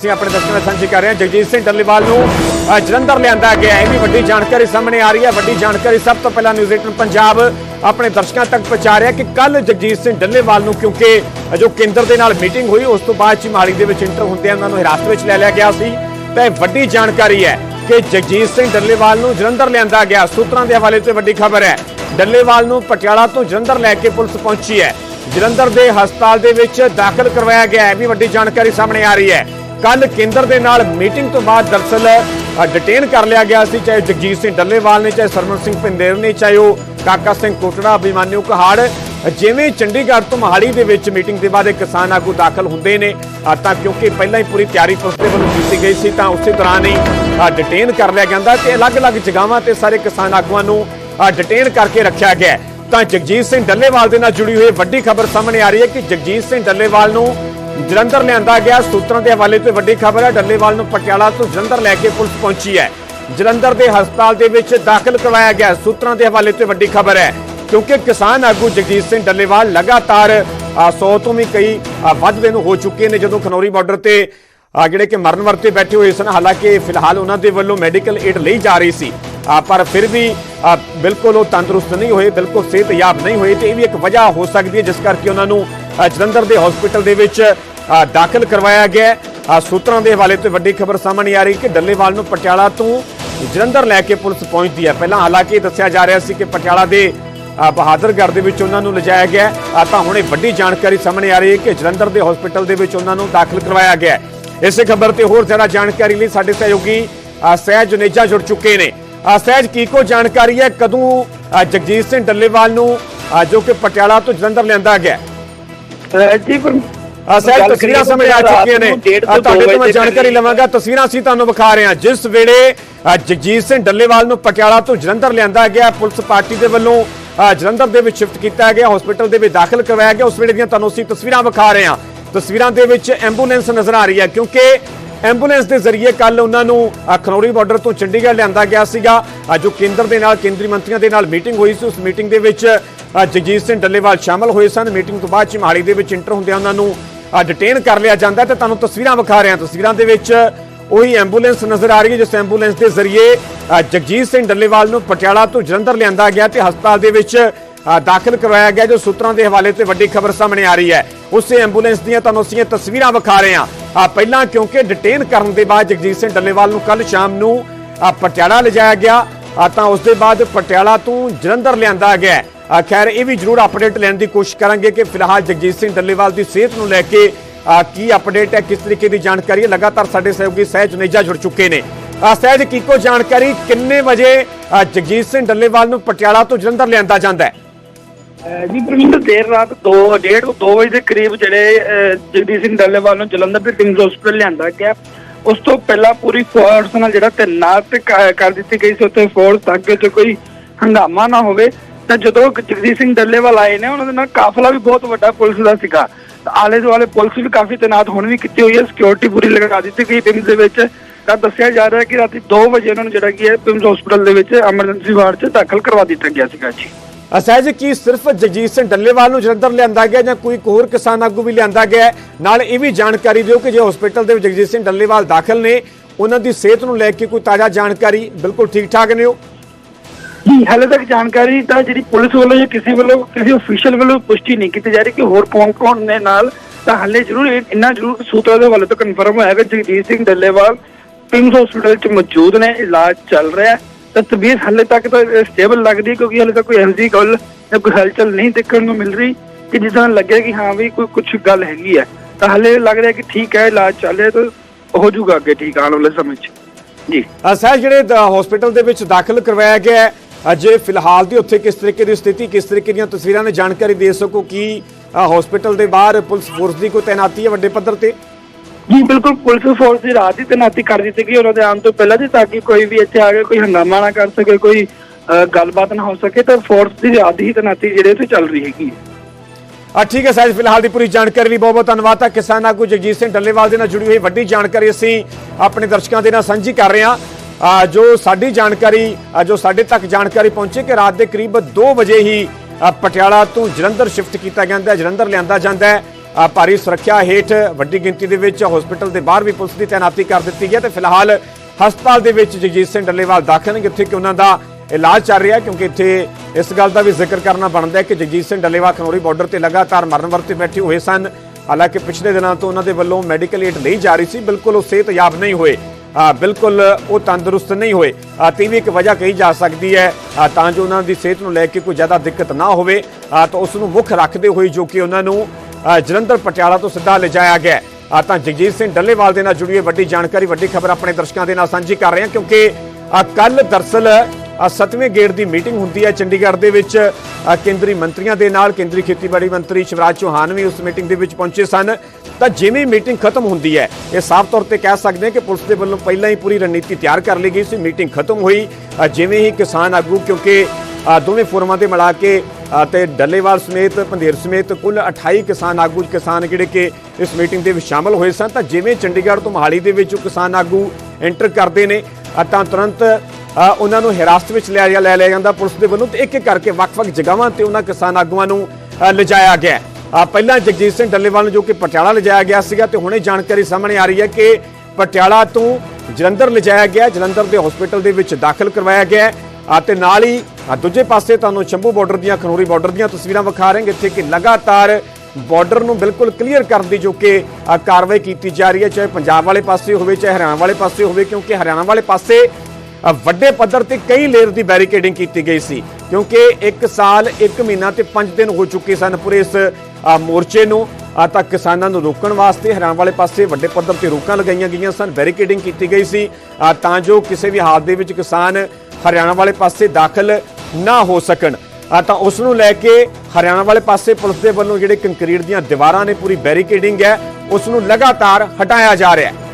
ਅਸੀਂ ਆਪਣੇ ਦਰਸ਼ਕਾਂ ਨਾਲ ਸਾਂਝੀ ਕਰ ਰਹੇ ਹਾਂ। ਜਗਜੀਤ ਸਿੰਘ ਡੱਲੇਵਾਲ ਨੂੰ ਅ, ਜਲੰਧਰ ਲਿਆਂਦਾ ਗਿਆ ਹੈ। ਇਹ ਵੀ ਵੱਡੀ ਜਾਣਕਾਰੀ ਸਾਹਮਣੇ ਆ ਰਹੀ ਹੈ। ਵੱਡੀ ਜਾਣਕਾਰੀ ਸਭ ਤੋਂ ਪਹਿਲਾਂ ਨਿਊਜ਼ 18 ਪੰਜਾਬ ਆਪਣੇ ਦਰਸ਼ਕਾਂ ਤੱਕ ਪਹੁੰਚਾ ਰਿਹਾ ਕਿ ਕੱਲ ਜਗਜੀਤ ਸਿੰਘ ਡੱਲੇਵਾਲ ਨੂੰ ਕਿਉਂਕਿ ਅ, ਜੋ ਕੇਂਦਰ ਦੇ ਨਾਲ ਮੀਟਿੰਗ ਹੋਈ ਉਸ ਤੋਂ ਬਾਅਦ ਚਿਮਾੜੀ ਦੇ ਵਿੱਚ ਇੰਟਰ ਹੁੰਦਿਆਂ ਉਹਨਾਂ ਨੂੰ ਹਿਰਾਸਤ ਵਿੱਚ ਲੈ ਲਿਆ ਗਿਆ ਸੀ। ਤਾਂ ਇਹ ਵੱਡੀ ਜਾਣਕਾਰੀ ਹੈ ਕਿ ਜਗਜੀਤ ਸਿੰਘ ਡੱਲੇਵਾਲ ਨੂੰ ਜਲੰਧਰ ਲਿਆਂਦਾ ਗਿਆ। ਸੂਤਰਾਂ ਦੇ ਹਵਾਲੇ ਤੋਂ ਵੱਡੀ ਖਬਰ ਹੈ ਡੱਲੇਵਾਲ ਨੂੰ ਪਟਿਆਲਾ ਤੋਂ ਜਲੰਧਰ ਲੈ ਕੇ ਪੁਲਿਸ ਪਹੁੰਚੀ ਹੈ। ਜਲੰਧਰ ਦੇ ਹਸਪਤਾਲ ਦੇ ਵਿੱਚ ਦਾਖਲ ਕਰਵਾਇਆ ਗਿਆ ਹੈ। ਇਹ ਵੀ ਵੱਡੀ ਜਾਣਕਾਰੀ ਸਾਹਮਣੇ ਆ ਰਹੀ ਹੈ। ਕੱਲ ਕੇਂਦਰ ਦੇ ਨਾਲ ਮੀਟਿੰਗ ਤੋਂ ਬਾਅਦ ਦਰਸਲ ਡਿਟੇਨ ਕਰ ਲਿਆ ਗਿਆ ਸੀ, ਚਾਹੇ ਜਗਜੀਤ ਸਿੰਘ ਡੱਲੇਵਾਲ ਨੇ, ਚਾਹੇ ਸਰਮਨ ਸਿੰਘ ਪਿੰਦੇਰ ਨੇ, ਚਾਹੇ ਉਹ ਕਾਕਾ ਸਿੰਘ ਕੋਟੜਾ ਅਭਿਮਾਨਿਓ ਕਹਾੜ ਜਿਵੇਂ ਚੰਡੀਗੜ੍ਹ ਤੋਂ ਮਹਾਲੀ ਦੇ ਵਿੱਚ ਮੀਟਿੰਗ ਦੇ ਬਾਅਦ ਇਹ ਕਿਸਾਨ ਆਗੂ ਦਾਖਲ ਹੁੰਦੇ ਨੇ ਤਾਂ ਕਿਉਂਕਿ ਪਹਿਲਾਂ ਹੀ ਪੂਰੀ ਤਿਆਰੀ ਪੁਲਿਸ ਦੇ ਵੱਲੋਂ ਕੀਤੀ ਗਈ ਸੀ, ਤਾਂ ਉਸੇ ਦੌਰਾਨ ਹੀ ਡਿਟੇਨ ਕਰ ਲਿਆ ਜਾਂਦਾ ਤੇ ਅਲੱਗ-ਅਲੱਗ ਜਗ੍ਹਾਵਾਂ ਤੇ ਸਾਰੇ ਕਿਸਾਨ ਆਗੂਆਂ ਨੂੰ ਡਿਟੇਨ ਕਰਕੇ ਰੱਖਿਆ ਗਿਆ ਤਾਂ ਜਗਜੀਤ ਸਿੰਘ ਡੱਲੇਵਾਲ ਦੇ ਨਾਲ ਜੁੜੀ ਹੋਈ ਵੱਡੀ ਖਬਰ ਸਾਹਮਣੇ ਆ ਰਹੀ ਹੈ ਕਿ ਜਗਜੀਤ ਸਿੰਘ ਡੱਲੇਵਾਲ ਨੂੰ ਜਲੰਧਰ ਲਿਆਂਦਾ ਗਿਆ। ਸੂਤਰਾਂ ਦੇ ਹਵਾਲੇ ਤੋਂ ਵੱਡੀ ਖਬਰ ਹੈ, ਡੱਲੇਵਾਲ ਨੂੰ ਪਟਿਆਲਾ ਤੋਂ ਜਲੰਧਰ ਲੈ ਕੇ ਪੁਲਿਸ ਪਹੁੰਚੀ ਹੈ। ਜਲੰਧਰ ਦੇ ਹਸਪਤਾਲ ਦੇ ਵਿੱਚ ਦਾਖਲ ਕਰਵਾਇਆ ਗਿਆ। ਸੂਤਰਾਂ ਦੇ ਹਵਾਲੇ ਤੋਂ ਵੱਡੀ ਖਬਰ ਹੈ, ਕਿਉਂਕਿ ਕਿਸਾਨ ਆਗੂ ਜਗਜੀਤ ਸਿੰਘ ਡੱਲੇਵਾਲ ਲਗਾਤਾਰ 100 ਤੋਂ ਵੀ ਕਈ ਵੱਧ ਦਿਨ ਹੋ ਚੁੱਕੇ ਨੇ ਜਦੋਂ ਖਨੌਰੀ ਬਾਰਡਰ ਤੇ ਜਿਹੜੇ ਕਿ ਮਰਨ ਵਰਤੇ ਬੈਠੇ ਹੋਏ ਸਨ। ਹਾਲਾਂਕਿ ਫਿਲਹਾਲ ਉਹਨਾਂ ਦੇ ਵੱਲੋਂ ਮੈਡੀਕਲ ਏਡ ਲਈ ਜਾ ਰਹੀ ਸੀ। ਪਰ ਫਿਰ ਵੀ ਬਿਲਕੁਲ ਉਹ ਤੰਦਰੁਸਤ ਨਹੀਂ ਹੋਏ, ਬਿਲਕੁਲ ਸਿਹਤਯਾਬ ਨਹੀਂ ਹੋਏ ਤੇ ਇਹ ਵੀ ਇੱਕ ਵਜ੍ਹਾ ਹੋ ਸਕਦੀ ਹੈ, ਜਿਸ ਕਰਕੇ ਉਹਨਾਂ ਨੂੰ ਜਲੰਧਰ ਦੇ ਹਸਪੀਟਲ ਦੇ ਵਿੱਚ ਦਾਖਲ ਕਰਵਾਇਆ ਗਿਆ ਸੂਤਰਾਂ ਦੇ ਹਵਾਲੇ ਤੋਂ ਵੱਡੀ ਖਬਰ ਸਾਹਮਣੇ ਆ ਰਹੀ ਕਿ ਡੱਲੇਵਾਲ ਨੂੰ ਪਟਿਆਲਾ ਤੋਂ ਜਲੰਧਰ ਲੈ ਕੇ ਪੁਲਿਸ ਪਹੁੰਚਦੀ ਹੈ। ਪਹਿਲਾਂ ਹਾਲਾਂਕਿ ਇਹ ਦੱਸਿਆ ਜਾ ਰਿਹਾ ਸੀ ਕਿ ਪਟਿਆਲਾ ਦੇ ਆ, ਬਹਾਦਰਗੜ੍ਹ ਦੇ ਵਿੱਚ ਉਹਨਾਂ ਨੂੰ ਲਿਜਾਇਆ ਗਿਆ ਤਾਂ ਹੁਣ ਇਹ ਵੱਡੀ ਜਾਣਕਾਰੀ ਸਾਹਮਣੇ ਆ ਰਹੀ ਹੈ ਕਿ ਜਲੰਧਰ ਦੇ ਹਸਪੀਟਲ ਦੇ ਵਿੱਚ ਉਹਨਾਂ ਨੂੰ ਦਾਖਲ ਕਰਵਾਇਆ ਗਿਆ ਇਸੇ ਖਬਰ ਤੇ ਹੋਰ ਜ਼ਿਆਦਾ ਜਾਣਕਾਰੀ ਲਈ ਸਾਡੇ ਸਹਿਯੋਗੀ ਅ, ਸਹਿਜ ਜੁਨੇਜਾ ਜੁੜ ਚੁੱਕੇ ਨੇ। ਸਹਿਜ ਕੀ ਕੋ ਜਾਣਕਾਰੀ ਹੈ ਕਦੋਂ ਜਗਜੀਤ ਸਿੰਘ ਡੱਲੇਵਾਲ ਨੂੰ ਜੋ ਕਿ ਪਟਿਆਲਾ ਤੋਂ ਜਲੰਧਰ ਲਿਆਂਦਾ ਗਿਆ ਜੀ ਪਰ ਗੱਲ ਤਸਵੀਰਾਂ ਸਾਹਮਣੇ ਆ ਚੁੱਕੀਆਂ ਨੇ। ਤੁਹਾਡੇ ਤੋਂ ਮੈਂ ਜਾਣਕਾਰੀ ਲਵਾਂਗਾ ਤਸਵੀਰਾਂ ਅਸੀਂ ਤੁਹਾਨੂੰ ਵਿਖਾ ਰਹੇ ਹਾਂ। ਜਿਸ ਵੇਲੇ ਜਗਜੀਤ ਸਿੰਘ ਡੱਲੇਵਾਲ ਨੂੰ ਪਟਿਆਲਾ ਤੋਂ ਜਲੰਧਰ ਲਿਆਂਦਾ ਗਿਆ ਪੁਲਿਸ ਪਾਰਟੀ ਦੇ ਵੱਲੋਂ ਜਲੰਧਰ ਦੇ ਵਿੱਚ ਸ਼ਿਫਟ ਕੀਤਾ ਗਿਆ ਹਸਪੀਟਲ ਦੇ ਵਿੱਚ ਦਾਖਲ ਕਰਵਾਇਆ ਗਿਆ। ਉਸ ਵੇਲੇ ਦੀਆਂ ਤੁਹਾਨੂੰ ਅਸੀਂ ਤਸਵੀਰਾਂ ਵਿਖਾ ਰਹੇ ਹਾਂ। ਤਸਵੀਰਾਂ ਦੇ ਵਿੱਚ ਐਂਬੂਲੈਂਸ ਨਜ਼ਰ ਆ ਰਹੀ ਹੈ ਕਿਉਂਕਿ ਐਂਬੂਲੈਂਸ ਦੇ ਜ਼ਰੀਏ ਕੱਲ ਉਹਨਾਂ ਨੂੰ ਖਨੌਰੀ ਬਾਰਡਰ ਤੋਂ ਚੰਡੀਗੜ੍ਹ ਲਿਆਂਦਾ ਗਿਆ ਸੀਗਾ। ਜੋ ਕੇਂਦਰ ਦੇ ਨਾਲ ਕੇਂਦਰੀ ਮੰਤਰੀਆਂ ਦੇ ਨਾਲ ਮੀਟਿੰਗ ਹੋਈ ਸੀ। ਉਸ ਮੀਟਿੰਗ ਦੇ ਵਿੱਚ ਜਗਜੀਤ ਸਿੰਘ ਡੱਲੇਵਾਲ ਸ਼ਾਮਲ ਹੋਏ ਸਨ। ਮੀਟਿੰਗ ਤੋਂ ਬਾਅਦ ਚਿਮਾੜੀ ਦੇ ਵਿੱਚ ਇੰਟਰ ਹੁੰਦਿਆਂ ਉਹਨਾਂ ਨੂੰ ਡਿਟੇਨ ਕਰ ਲਿਆ ਜਾਂਦਾ ਹੈ ਤੇ ਤੁਹਾਨੂੰ ਤਸਵੀਰਾਂ ਵਿਖਾ ਰਹੇ ਹਾਂ। ਤਸਵੀਰਾਂ ਦੇ ਵਿੱਚ ਉਹੀ ਐਂਬੂਲੈਂਸ ਨਜ਼ਰ ਆ ਰਹੀ ਹੈ, ਜਿਸ ਐਂਬੂਲੈਂਸ ਦੇ ਜ਼ਰੀਏ ਜਗਜੀਤ ਸਿੰਘ ਡੱਲੇਵਾਲ ਨੂੰ ਪਟਿਆਲਾ ਤੋਂ ਜਲੰਧਰ ਲਿਆਂਦਾ ਗਿਆ ਤੇ ਹਸਪਤਾਲ ਦੇ ਵਿੱਚ ਦਾਖਲ ਕਰਵਾਇਆ ਗਿਆ, ਜੋ ਸੂਤਰਾਂ ਦੇ ਹਵਾਲੇ ਤੇ ਵੱਡੀ ਖਬਰ ਸਾਹਮਣੇ ਆ ਰਹੀ ਹੈ। ਉਸੇ ਐਂਬੂਲੈਂਸ ਦੀਆਂ ਤੁਹਾਨੂੰ ਅਸੀਂ ਤਸਵੀਰਾਂ ਵਿਖਾ ਰਹੇ ਹਾਂ। ਪਹਿਲਾਂ ਕਿਉਂਕਿ ਡਿਟੇਨ ਕਰਨ ਦੇ ਬਾਅਦ ਜਗਜੀਤ ਸਿੰਘ ਡੱਲੇਵਾਲ ਨੂੰ ਕੱਲ ਸ਼ਾਮ ਨੂੰ ਪਟਿਆਲਾ ਲਿਜਾਇਆ ਗਿਆ। ਤਾਂ ਉਸ ਦੇ ਬਾਅਦ ਪਟਿਆਲਾ ਤੋਂ ਜਲੰਧਰ ਲਿਆਂਦਾ ਗਿਆ। ਖੈਰ ਇਹ ਵੀ ਜ਼ਰੂਰ ਅਪਡੇਟ ਲੈਣ ਦੀ ਕੋਸ਼ਿਸ਼ ਕਰਾਂਗੇ ਕਿ ਫਿਲਹਾਲ ਜਗਜੀਤ ਸਿੰਘ ਡੱਲੇਵਾਲ ਦੀ ਸਿਹਤ ਨੂੰ ਲੈ ਕੇ ਕੀ ਅਪਡੇਟ ਹੈ ਕਿਸ ਤਰੀਕੇ ਦੀ ਜਾਣਕਾਰੀ ਹੈ? ਲਗਾਤਾਰ ਸਾਡੇ ਸਹਿਯੋਗੀ ਸਹਿਜ ਨੇਜਾ ਜੁੜ ਚੁੱਕੇ ਨੇ। ਸਹਿਜ ਕੀ ਕੋ ਜਾਣਕਾਰੀ ਕਿੰਨੇ ਵਜੇ ਜਗਜੀਤ ਸਿੰਘ ਡੱਲੇਵਾਲ ਨੂੰ ਪਟਿਆਲਾ ਤੋਂ ਜਲੰਧਰ ਲਿਆਂਦਾ ਜਾਂਦਾ ਹੈ? ਜੀ ਪ੍ਰਵਿੰਦਰ ਦੇਰ ਰਾਤ 2 ਡੇਢ ਤੋਂ 2 ਵਜੇ ਦੇ ਕਰੀਬ ਜਿਹੜੇ ਅਹ, ਜਗਦੀਪ ਸਿੰਘ ਡੱਲੇਵਾਲ ਨੂੰ ਜਲੰਧਰ ਦੇ ਕਿੰਗਸ ਹਸਪੀਟਲ ਲਿਆਂਦਾ ਗਿਆ। ਉਸ ਤੋਂ ਪਹਿਲਾਂ ਪੂਰੀ ਫੋਰਸ ਨਾਲ ਜਿਹੜਾ ਤੈਨਾਤ ਕਰ ਦਿੱਤੀ ਗਈ ਸੀ ਉੱਥੇ ਫੋਰਸ ਤਾਂ ਕਿ ਕੋਈ ਹੰਗਾਮਾ ਨਾ ਹੋਵੇ। ਤਾਂ ਜਦੋਂ ਜਗਦੀਪ ਸਿੰਘ ਡੱਲੇਵਾਲ ਆਏ ਨੇ ਉਹਨਾਂ ਦੇ ਨਾਲ ਕਾਫਲਾ ਵੀ ਬਹੁਤ ਵੱਡਾ ਪੁਲਿਸ ਦਾ ਸੀਗਾ। ਆਲੇ ਦੁਆਲੇ ਪੁਲਿਸ ਵੀ ਕਾਫੀ ਤੈਨਾਤ ਹੁਣ ਵੀ ਕੀਤੀ ਹੋਈ ਹੈ। ਸਿਕਿਉਰਿਟੀ ਪੂਰੀ ਲਗਾ ਦਿੱਤੀ ਗਈ ਪਿੰਡ ਦੇ ਵਿੱਚ। ਤਾਂ ਦੱਸਿਆ ਜਾ ਰਿਹਾ ਕਿ ਰਾਤੀ 2 ਵਜੇ ਉਹਨਾਂ ਨੂੰ ਜਿਹੜਾ ਕੀ ਹੈ ਪਿੰਡ ਹਸਪੀਟਲ ਦੇ ਵਿੱਚ ਐਮਰਜੈਂਸੀ ਵਾਰਡ 'ਚ ਦਾਖਲ ਕਰਵਾ ਦਿੱਤਾ ਗਿਆ ਸੀਗਾ ਜੀ। ਅ, ਕੀ ਸਿਰਫ ਜਗਜੀਤ ਸਿੰਘ ਡੱਲੇਵਾਲ ਨੂੰ ਜਲੰਧਰ ਲਿਆਂਦਾ ਗਿਆ ਜਾਂ ਕੋਈ ਹੋਰ ਕਿਸਾਨ ਆਗੂ ਵੀ ਲਿਆਂਦਾ ਗਿਆ ਨਾਲ ਇਹ ਵੀ ਜਾਣਕਾਰੀ ਦਿਓ ਕਿ ਜੇ ਹਸਪੀਟਲ ਦੇ ਵਿੱਚ ਜਗਜੀਤ ਸਿੰਘ ਡੱਲੇਵਾਲ ਦਾਖਲ ਨੇ ਉਹਨਾਂ ਦੀ ਸਿਹਤ ਨੂੰ ਲੈ ਕੇ ਕੋਈ ਤਾਜ਼ਾ ਜਾਣਕਾਰੀ। ਬਿਲਕੁਲ ਠੀਕ ਠਾਕ ਨੇ ਉਹ। ਜੀ ਹਾਲੇ ਤੱਕ ਜਾਣਕਾਰੀ ਤਾਂ ਜਿਹੜੀ ਪੁਲਿਸ ਵੱਲੋਂ ਜਾਂ ਕਿਸੇ ਵੱਲੋਂ ਕਿਸੇ ਅਫੀਸ਼ੀਅਲ ਵੱਲੋਂ ਪੁਸ਼ਟੀ ਨਹੀਂ ਕੀਤੀ ਜਾ ਰਹੀ ਕਿ ਹੋਰ ਕੌਣ ਕੌਣ ਨੇ ਨਾਲ ਤਾਂ ਹਾਲੇ ਜ਼ਰੂਰ ਇਹ- ਇੰਨਾ ਜ਼ਰੂਰ ਸੂਤਰਾਂ ਦੇ ਵੱਲੋਂ ਤੋਂ ਕਨਫਰਮ ਹੋਇਆ ਕਿ ਜਗਜੀਤ ਸਿੰਘ ਡੱਲੇਵਾਲ ਪਿੰਗਸ ਹਸਪੀਟਲ 'ਚ ਮੌਜੂਦ ਨੇ ਇਲਾਜ ਚੱਲ ਰਿਹਾ ਤਾਂ ਤਬੀਅਤ ਹਾਲੇ ਤੱਕ ਤਾਂ ਸਟੇਬਲ ਲੱਗਦੀ ਕਿਉਂਕਿ ਹਾਲੇ ਤੱਕ ਕੋਈ ਐਲਜੀ ਗੱਲ ਜਾਂ ਕੋਈ ਹਲਚਲ ਨਹੀਂ ਦੇਖਣ ਨੂੰ ਮਿਲ ਰਹੀ ਕਿ ਜਿਸ ਤਰ੍ਹਾਂ ਲੱਗਿਆ ਕਿ ਹਾਂ ਵੀ ਕੋਈ ਕੁਝ ਗੱਲ ਹੈਗੀ ਹੈ। ਤਾਂ ਹਾਲੇ ਲੱਗ ਰਿਹਾ ਕਿ ਠੀਕ ਹੈ ਇਲਾਜ ਚੱਲ ਰਿਹਾ ਤਾਂ ਹੋ ਜਾਊਗਾ ਅੱਗੇ ਠੀਕ ਆਉਣ ਵਾਲੇ ਸਮੇਂ 'ਚ। ਜੀ। ਅ, ਜਿਹੜੇ ਹਸਪੀਟਲ ਦੇ ਵਿੱਚ ਦਾਖਲ ਕਰਵਾਇਆ ਗਿਆ ਅਜੇ ਫਿਲਹਾਲ ਦੀ ਉੱਥੇ ਕਿਸ ਤਰੀਕੇ ਦੀ ਸਥਿਤੀ ਕਿਸ ਤਰੀਕੇ ਦੀਆਂ ਤਸਵੀਰਾਂ ਨੇ ਜਾਣਕਾਰੀ ਦੇ ਸਕੋ ਕਿ ਹਸਪੀਟਲ ਦੇ ਬਾਹਰ ਪੁਲਿਸ ਫੋਰਸ ਦੀ ਕੋਈ ਤੈਨਾਤੀ ਹੈ ਵੱਡੇ ਪੱਧਰ ਤੇ? ਜੀ ਬਿਲਕੁਲ ਪੁਲਿਸ ਫੋਰਸ ਦੀ ਰਾਤ ਦੀ ਤੈਨਾਤੀ ਕਰ ਦਿੱਤੀ ਗਈ ਉਹਨਾਂ ਦੇ ਆਉਣ ਤੋਂ ਪਹਿਲਾਂ ਜੀ ਤਾਂ ਕਿ ਕੋਈ ਵੀ ਇੱਥੇ ਆ ਕੇ ਕੋਈ ਹੰਗਾਮਾ ਨਾ ਕਰ ਸਕੇ ਕੋਈ ਗੱਲਬਾਤ ਨਾ ਹੋ ਸਕੇ ਤਾਂ ਫੋਰਸ ਦੀ ਰਾਤ ਹੀ ਤੈਨਾਤੀ ਜਿਹੜੇ ਉੱਥੇ ਚੱਲ ਰਹੀ ਹੈਗੀ ਹੈ। ਆ ਠੀਕ ਹੈ ਸਹਿਜ ਫਿਲਹਾਲ ਦੀ ਪੂਰੀ ਜਾਣਕਾਰੀ ਲਈ ਬਹੁਤ ਬਹੁਤ ਧੰਨਵਾਦ। ਹੈ ਕਿਸਾਨ ਆਗੂ ਜਗਜੀਤ ਸਿੰਘ ਡੱਲੇਵਾਲ ਦੇ ਨਾਲ ਜੁੜੀ ਹੋਈ ਵੱਡੀ ਜਾਣਕਾਰੀ ਅਸੀਂ ਆਪਣੇ ਦਰਸ਼ਕਾਂ ਦੇ ਨਾਲ ਸਾਂਝੀ ਕਰ ਰਹੇ ਹਾਂ। ਜੋ ਸਾਡੀ ਜਾਣਕਾਰੀ ਜੋ ਸਾਡੇ ਤੱਕ ਜਾਣਕਾਰੀ ਪਹੁੰਚੀ ਕਿ ਰਾਤ ਦੇ ਕਰੀਬ 2 ਵਜੇ ਹੀ ਪਟਿਆਲਾ ਤੋਂ ਜਲੰਧਰ ਸ਼ਿਫਟ ਕੀਤਾ ਜਾਂਦਾ ਹੈ, ਜਲੰਧਰ ਲਿਆਂਦਾ ਜਾਂਦਾ ਹੈ। ਭਾਰੀ ਸੁਰੱਖਿਆ ਹੇਠ ਵੱਡੀ ਗਿਣਤੀ ਦੇ ਵਿੱਚ ਹਸਪੀਟਲ ਦੇ ਬਾਹਰ ਵੀ ਪੁਲਿਸ ਦੀ ਤਾਇਨਾਤੀ ਕਰ ਦਿੱਤੀ ਗਈ ਹੈ ਤੇ ਫਿਲਹਾਲ ਹਸਪਤਾਲ ਦੇ ਵਿੱਚ ਜਗਜੀਤ ਸਿੰਘ ਡੱਲੇਵਾਲ ਦਾਖਲ ਨੇ, ਜਿੱਥੇ ਕਿ ਉਹਨਾਂ ਦਾ ਇਲਾਜ ਚੱਲ ਰਿਹਾ ਕਿਉਂਕਿ ਇੱਥੇ ਇਸ ਗੱਲ ਦਾ ਵੀ ਜ਼ਿਕਰ ਕਰਨਾ ਬਣਦਾ ਹੈ ਕਿ ਜਗਜੀਤ ਸਿੰਘ ਡੱਲੇਵਾਲ ਖਨੌਰੀ ਬਾਰਡਰ ਤੇ ਲਗਾਤਾਰ ਮਰਨ ਵਰਤੇ ਬੈਠੇ ਹੋਏ ਸਨ। ਹਾਲਾਂਕਿ ਪਿਛਲੇ ਦਿਨਾਂ ਤੋਂ ਉਹਨਾਂ ਦੇ ਵੱਲੋਂ ਮੈਡੀਕਲ ਏਡ ਲਈ ਜਾ ਰਹੀ ਸੀ, ਬਿਲਕੁਲ ਉਹ ਸਿਹਤਯਾਬ ਨਹੀਂ ਹੋਏ। ਬਿਲਕੁਲ ਉਹ ਤੰਦਰੁਸਤ ਨਹੀਂ ਹੋਏ ਅ, ਤੇ ਵੀ ਇੱਕ ਵਜ੍ਹਾ ਕਹੀ ਜਾ ਸਕਦੀ ਹੈ ਤਾਂ ਜੋ ਉਹਨਾਂ ਦੀ ਸਿਹਤ ਨੂੰ ਲੈ ਕੇ ਕੋਈ ਜ਼ਿਆਦਾ ਦਿੱਕਤ ਨਾ ਹੋਵੇ ਤਾਂ ਉਸ ਨੂੰ ਮੁੱਖ ਰੱਖਦੇ ਹੋਏ ਜੋ ਕਿ ਉਹਨਾਂ ਨੂੰ ਜਲੰਧਰ ਪਟਿਆਲਾ ਤੋਂ ਸਿੱਧਾ ਲਿਜਾਇਆ ਗਿਆ ਹੈ। ਤਾਂ ਜਗਜੀਤ ਸਿੰਘ ਡੱਲੇਵਾਲ ਦੇ ਨਾਲ ਜੁੜੀ ਹੋਈ ਵੱਡੀ ਜਾਣਕਾਰੀ ਵੱਡੀ ਖਬਰ ਆਪਣੇ ਦਰਸ਼ਕਾਂ ਦੇ ਨਾਲ ਸਾਂਝੀ ਕਰ ਰਹੇ ਹਾਂ ਕਿਉਂਕਿ ਕੱਲ ਦਰਸਲ ਸੱਤਵੇਂ ਗੇੜ ਦੀ ਮੀਟਿੰਗ ਹੁੰਦੀ ਹੈ ਚੰਡੀਗੜ੍ਹ ਦੇ ਵਿੱਚ। ਕੇਂਦਰੀ ਮੰਤਰੀਆਂ ਦੇ ਨਾਲ ਕੇਂਦਰੀ ਖੇਤੀਬਾੜੀ ਮੰਤਰੀ ਸ਼ਿਵਰਾਜ ਚੌਹਾਨ ਵੀ ਉਸ ਮੀਟਿੰਗ ਦੇ ਵਿੱਚ ਪਹੁੰਚੇ ਸਨ। ਤਾਂ ਜਿਵੇਂ ਮੀਟਿੰਗ ਖਤਮ ਹੁੰਦੀ ਹੈ ਇਹ ਸਾਫ਼ ਤੌਰ ਤੇ ਕਹਿ ਸਕਦੇ ਹਾਂ ਕਿ ਪੁਲਿਸ ਦੇ ਵੱਲੋਂ ਪਹਿਲਾਂ ਹੀ ਪੂਰੀ ਰਣਨੀਤੀ ਤਿਆਰ ਕਰ ਲਈ ਗਈ ਸੀ। ਮੀਟਿੰਗ ਖਤਮ ਹੋਈ। ਜਿਵੇਂ ਹੀ ਕਿਸਾਨ ਆਗੂ ਕਿਉਂਕਿ ਦੋਵੇਂ ਫੋਰਮਾਂ ਤੇ ਮਿਲਾ ਕੇ ਅ, ਤੇ ਡੱਲੇਵਾਲ ਸਮੇਤ ਪੰਧੇਰ ਸਮੇਤ ਕੁੱਲ 28 ਕਿਸਾਨ ਆਗੂ ਕਿਸਾਨ ਜਿਹੜੇ ਕਿ ਇਸ ਮੀਟਿੰਗ ਦੇ ਵਿੱਚ ਸ਼ਾਮਲ ਹੋਏ ਸਨ। ਤਾਂ ਜਿਵੇਂ ਚੰਡੀਗੜ੍ਹ ਤੋਂ ਮੋਹਾਲੀ ਦੇ ਵਿੱਚ ਉਹ ਕਿਸਾਨ ਆਗੂ ਐਂਟਰ ਕਰਦੇ ਨੇ ਤਾਂ ਤੁਰੰਤ ਉਹਨਾਂ ਨੂੰ ਹਿਰਾਸਤ ਵਿੱਚ ਲਿਆ ਜਾ- ਲੈ ਲਿਆ ਜਾਂਦਾ। ਪੁਲਿਸ ਦੇ ਵੱਲੋਂ ਤੇ ਇੱਕ ਇੱਕ ਕਰਕੇ ਵੱਖ-ਵੱਖ ਜਗ੍ਹਾਵਾਂ ਤੇ ਉਹਨਾਂ ਕਿਸਾਨ ਆਗੂਆਂ ਨੂੰ ਲਿਜਾਇਆ ਗਿਆ। ਪਹਿਲਾਂ ਜਗਜੀਤ ਸਿੰਘ ਡੱਲੇਵਾਲ ਨੂੰ ਜੋ ਕਿ ਪਟਿਆਲਾ ਲਿਜਾਇਆ ਗਿਆ ਸੀਗਾ ਤੇ ਹੁਣੇ ਜਾਣਕਾਰੀ ਸਾਹਮਣੇ ਆ ਰਹੀ ਹੈ ਕਿ ਪਟਿਆਲਾ ਤੋਂ ਜਲੰਧਰ ਲਿਜਾਇਆ ਗਿਆ। ਜਲੰਧਰ ਦੇ ਹਸਪੀਟਲ ਦੇ ਵਿੱਚ ਦਾਖਲ ਕਰਵਾਇਆ ਗਿਆ। ਅਤੇ ਨਾਲ ਹੀ ਦੂਜੇ ਪਾਸੇ ਤੁਹਾਨੂੰ ਸ਼ੰਭੂ ਬਾਰਡਰ ਦੀਆਂ, ਖਨੋਰੀ ਬਾਰਡਰ ਦੀਆਂ ਤਸਵੀਰਾਂ ਵਿਖਾ ਰਹੇ ਹਾਂ, ਜਿੱਥੇ ਕਿ ਲਗਾਤਾਰ ਬਾਰਡਰ ਨੂੰ ਬਿਲਕੁਲ ਕਲੀਅਰ ਕਰਨ ਦੀ ਜੋ ਕਿ ਕਾਰਵਾਈ ਕੀਤੀ ਜਾ ਰਹੀ ਹੈ, ਚਾਹੇ ਪੰਜਾਬ ਵਾਲੇ ਪਾਸੇ ਹੋਵੇ, ਚਾਹੇ ਹਰਿਆਣਾ ਵਾਲੇ ਪਾਸੇ ਹੋਵੇ, ਕਿਉਂਕਿ ਹਰਿਆਣਾ ਵਾਲੇ ਪਾਸੇ ਵੱਡੇ ਪੱਧਰ ਤੇ ਕਈ ਲੇਅਰ ਦੀ ਬੈਰੀਕੇਡਿੰਗ ਕੀਤੀ ਗਈ ਸੀ ਕਿਉਂਕਿ 1 ਸਾਲ 1 ਮਹੀਨਾ ਤੇ 5 ਦਿਨ ਹੋ ਚੁੱਕੇ ਸਨ ਪੂਰੇ ਇਸ ਮੋਰਚੇ ਨੂੰ। ਅ, ਤਾਂ ਕਿਸਾਨਾਂ ਨੂੰ ਰੋਕਣ ਵਾਸਤੇ ਹਰਿਆਣਾ ਵਾਲੇ ਪਾਸੇ ਵੱਡੇ ਪੱਧਰ ਤੇ ਰੋਕਾਂ ਲਗਾਈਆਂ ਗਈਆਂ ਸਨ ਬੈਰੀਕੇਡਿੰਗ ਕੀਤੀ ਗਈ ਸੀ। ਤਾਂ ਜੋ ਕਿਸੇ ਵੀ ਹਾਲਤ ਦੇ ਵਿੱਚ ਕਿਸਾਨ ਹਰਿਆਣਾ ਵਾਲੇ ਪਾਸੇ ਦਾਖਲ ਨਾ ਹੋ ਸਕਣ। ਤਾਂ ਉਸ ਨੂੰ ਲੈ ਕੇ ਹਰਿਆਣਾ ਵਾਲੇ ਪਾਸੇ ਪੁਲਿਸ ਦੇ ਵੱਲੋਂ ਜਿਹੜੇ ਕੰਕਰੀਟ ਦੀਆਂ ਦੀਵਾਰਾਂ ਨੇ ਪੂਰੀ ਬੈਰੀਕੇਡਿੰਗ ਹੈ ਉਸ ਨੂੰ ਲਗਾਤਾਰ ਹਟਾਇਆ ਜਾ ਰਿਹਾ ਹੈ।